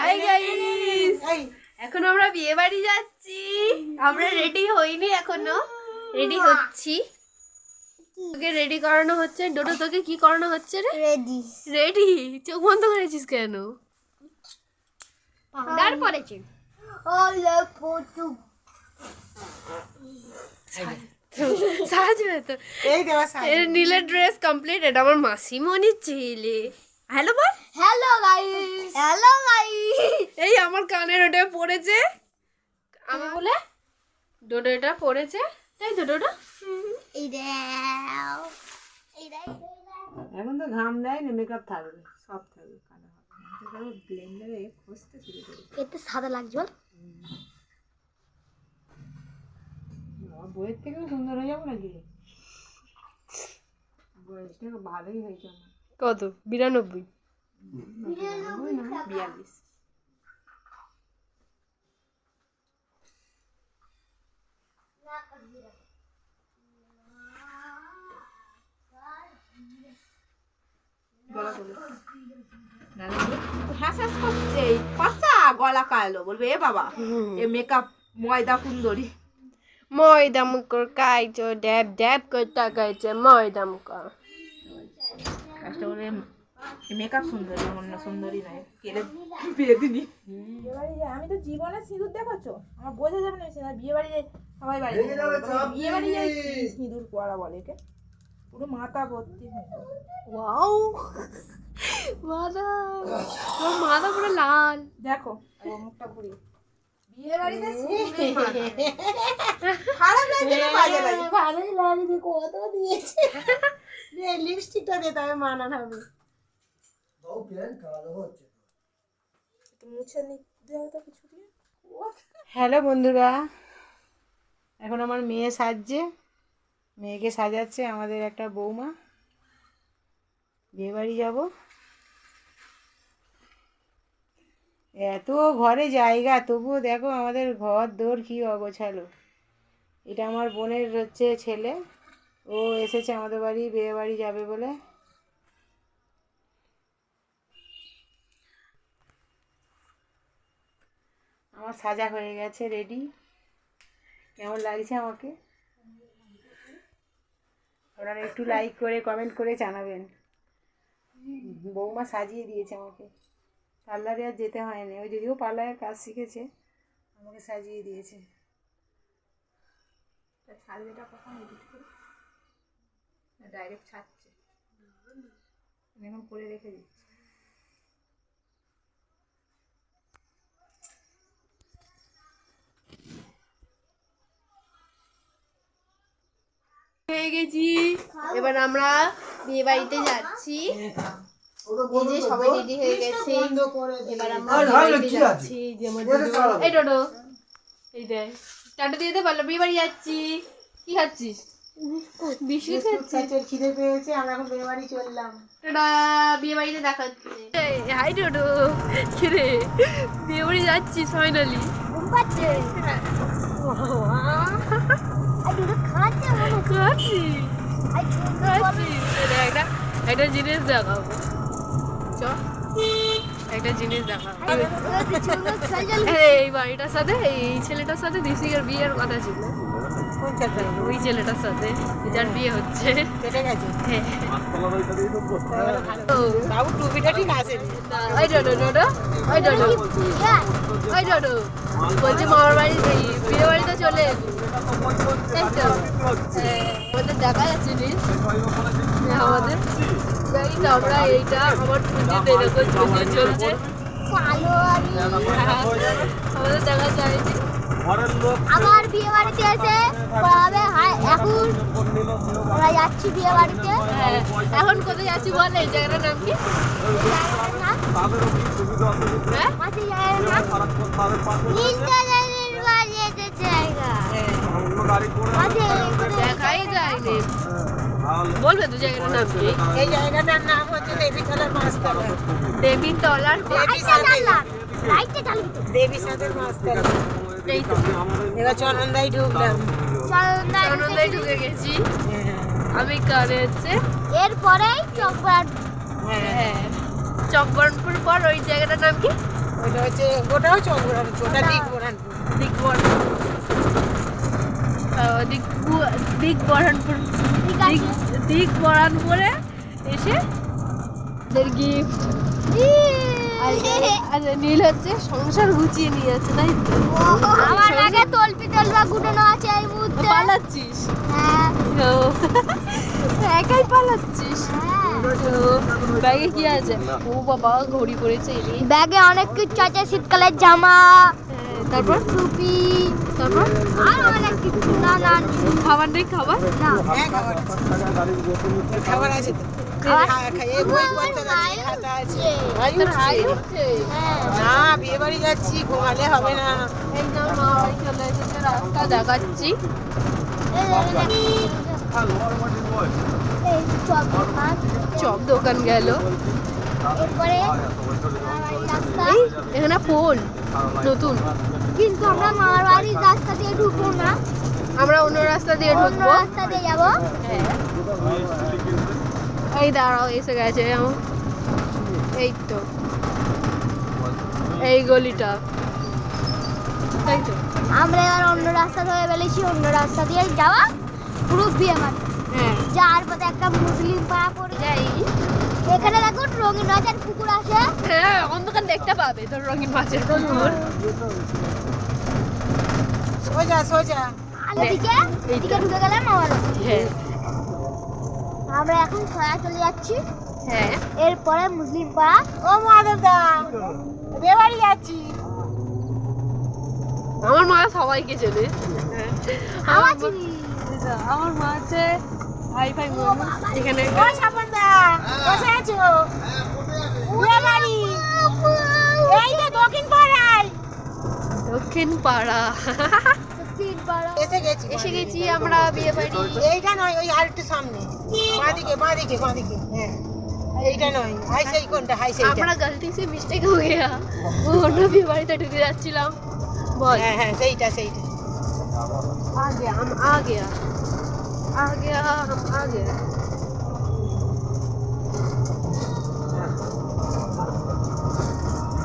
Hi guys এখন আমরা বিয়ে বাড়ি যাচ্ছি। আমরা রেডি হইনি এখনও। রেডি হচ্ছি। তোকে রেডি করানো হচ্ছে। ডোডো তোকে কি করানো হচ্ছে রে? রেডি রেডি চোখ বন্ধ করেছিস কেন? পাউডার পরেছে ও লাভ ফটো সাজবে তো। এই দেওয়া এর নীলের ড্রেস কমপ্লিট এটা আমার মাসিমণির ছেলে। হ্যালো বল হ্যালো গাইস হ্যালো গাইস এই আমার কানের ওটা পড়েছে। আমি বলে? ডোডো এটা পড়েছে। তাই তো ডোডো এই দাও। এই দাও এখন তো ঘাম দেয় না মেকআপ থাকবে সব থাকবে কালো হবে। ব্লেন্ডারে খসতে শুরু করে এতে সাদা লাগছে বল। বইয়ের থেকেও সুন্দর হয়ে যাব নাকি? বয়সটা ভালোই হয়েছে আমার। কত? বিরানব্বই। বিয়াল্লিশ। হ্যাঁ শেষ করছে কষা গলা কালো বলবে এ বাবা এ মেকআপ ময়দা কুন্দরি। ময়দা মুখর কাইছো ড্যাব ড্যাব করে তাকাইছে ময়দা বলে মেকআপ সুন্দরী অন্য সুন্দরী নয়। কেলে বিয়ে দিনি আমি তো জীবনে সিঁদুর দেখাচ্ছো। আমার বোঝা যাবে না সেটা বিয়ে বাড়ি যাই সবাই বাড়ি বিয়ে বাড়ি যাই সিঁদুর পড়া বলে একে। পুরো মাথা ভর্তি। সিঁদুর। ওয়াও। মাথা তোর মাথা পুরো লাল। দেখো ও মুখটা ঘুরিয়ে। বিয়ে বাড়িতে খারাপ লাগছে না বাজে লাগে ভালোই লাগছে কত দিয়েছে। লিপস্টিকটা দে তবে মানান হবে। মুছে নিতে হবে তো কিছু দিয়ে। হ্যালো বন্ধুরা এখন আমার মেয়ে সাজছে। মেয়েকে সাজাচ্ছে আমাদের একটা বৌমা। বিয়ে বাড়ি যাব। এত ঘরে জায়গা তবুও দেখো আমাদের ঘর দোর কি অগোছালো। এটা আমার বোনের হচ্ছে ছেলে। ও এসেছে আমাদের বাড়ি বিয়ে বাড়ি যাবে বলে। আমার সাজা হয়ে গেছে রেডি কেমন লাগছে আমাকে? আপনারা একটু লাইক করে কমেন্ট করে জানাবেন। বৌমা সাজিয়ে দিয়েছে আমাকে। পার্লারে আর যেতে হয়নি। ওই যদিও পার্লারের কাজ শিখেছে, আমাকে সাজিয়ে দিয়েছে। কখন ডাইরেক্ট ছাড়ছে এখন করে রেখে দিচ্ছি। হয়ে গেছি। এবার আমরা বিয়ে বাড়িতে যাচ্ছি। এই যে সবাই রেডি হয়ে গেছে। এবার আমরা বিয়ে বাড়িতে যাচ্ছি। যে আমার এই ডোডো এই দেখ। টাটা দিয়ে দে বলল বিয়ে বাড়ি যাচ্ছি। কি খাচ্ছিস? বিস্কুট খাচ্ছিস খিদে পেয়েছে আমরা এখন বিয়ে বাড়ি চললাম। টাটা বিয়ে বাড়িতে দেখা হচ্ছে। হাই ডোডো কিরে বিয়ে বাড়ি যাচ্ছিস ফাইনালি ঘুম পাচ্ছে। একটা জিনিস দেখাবো চ একটা জিনিস এই বাড়িটার সাথে, এই ছেলেটার সাথে দিশিকের বিয়ের কথা ছিল। ওই ছেলেটার সাথে যার বিয়ে হচ্ছে। হ্যাঁ। ওই ডোডো বলছি মামার বাড়ি বিয়ে বাড়িতে চলে তাই তো? হ্যাঁ, আমাদের দেখা যাচ্ছে আমাদের। জানি না আমরা এইটা আমার পুঁজিতে এরকম চলছে। আমাদের দেখা যায়নি। আমার বিয়ে বাড়িতে এসে হাই এখন আমরা যাচ্ছি বিয়ে বাড়িতে? হ্যাঁ এখন কোথায় যাচ্ছি বল এই জায়গাটার নাম কি? হ্যাঁ? যায়নি। বলবে তো জায়গাটার নাম কি? এই জায়গাটার নাম হচ্ছে দেবী খেলার মাছতলা দেবী তলার লাইটটা জ্বাললাম লাইটটা জ্বালবি তো দেবী সাঁতের মাছতলা এই তো। এবার চনন্দাই ঢুকলাম। চন্দন ঢুকে গেছি। আমি কারে হচ্ছে। এরপরেই চকবার হ্যাঁ। হ্যাঁ। চকবরণপুর পর ওই জায়গাটার নাম কি? ওটা হচ্ছে ওটাও চন্দ্রপুর ওটা দিক বোরানপুর দিক এসে ওদের গিফট। আর আর নীল হচ্ছে সংসার গুছিয়ে নিয়ে তাই তো? আমার আগে তলপি তলবা গুটানো আছে এই মুহূর্তে। পালাচ্ছিস? হ্যাঁ। একাই পালাচ্ছিস? হ্যাঁ ব্যাগে কি আছে? ও বাবা ঘড়ি পড়েছে ব্যাগে অনেক কিছু আছে শীতকালের জামা হ্যাঁ, তারপর? টুপি। তারপর? আর অনেক কিছু না না। খাবার নেই খাবার? না। খাবার আছে। হাই উঠছে। হ্যাঁ। না বিয়ে বাড়ি যাচ্ছি ঘুমালে হবে না। রাস্তা দেখাচ্ছি। চপ দোকান গেল। এখানে ফোন নতুন। কিন্তু আমরা মামার বাড়ির রাস্তা দিয়ে ঢুকবো না। আমরা অন্য রাস্তা দিয়ে ঢুকবো। রাস্তা দিয়ে যাব। হ্যাঁ। এই দাঁড়াও এসে গেছে এই তো। এই গলিটা। তাই তো। আমরা এবার অন্য রাস্তা ধরে ফেলেছি অন্য রাস্তা দিয়ে যাওয়া পুরো বিয়ে বাড়ি হ্যাঁ। যার পথে একটা মুসলিম পাড়া পড়ে যাই এখানে দেখো রঙিন রাজার পুকুর আছে। হ্যাঁ অন্ধকার দেখতে পাবে তোর রঙিন মাছের পুকুর। সোজা সোজা। আর এদিকে এদিকে ঢুকে গেলাম আমার হ্যাঁ। আমরা এখন ছয়া চলে যাচ্ছি। হ্যাঁ। এরপরে মুসলিম পাড়া। ও মাদা বিয়ে বাড়ি যাচ্ছি। আমার মা সবাইকে চেনে। আমার চিনি। আমার মা আছে হাই ফাই এখানে। ও সাপনদা কোথায় আছো? বিয়ে বাড়ি। এই তো দক্ষিণ পাড়ায়। দক্ষিণ পাড়া।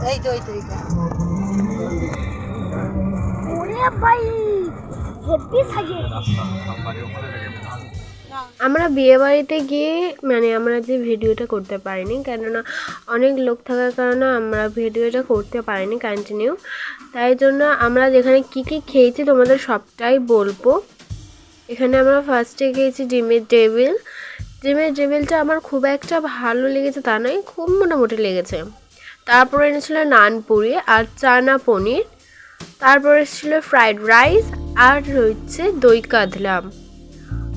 এই তো এই ভাই। আমরা বিয়ে বাড়িতে গিয়ে মানে আমরা যে ভিডিওটা করতে পারিনি, কেননা অনেক লোক থাকার কারণে আমরা ভিডিওটা করতে পারিনি কন্টিনিউ তাই জন্য আমরা যেখানে কি কি খেয়েছি তোমাদের সবটাই বলব। এখানে আমরা ফার্স্টে খেয়েছি ডিমের টেবিল। ডিমের টেবিলটা আমার খুব একটা ভালো লেগেছে তা নয়, খুব মোটামুটি লেগেছে। তারপরে এনেছিল নানপুরি আর চানা পনির। তারপরে ছিল ফ্রাইড রাইস আর রয়েছে দই কাতলা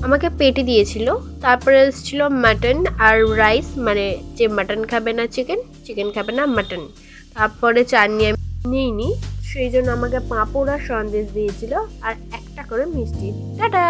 আমাকে পেটি দিয়েছিল, তারপরে এসেছিল মাটন আর রাইস মানে যে মাটন খাবে না চিকেন চিকেন খাবে না মাটন তারপরে চাটনি আমি নিইনি, সেই জন্য আমাকে পাঁপড় আর সন্দেশ দিয়েছিল, আর একটা করে মিষ্টি। টাটা!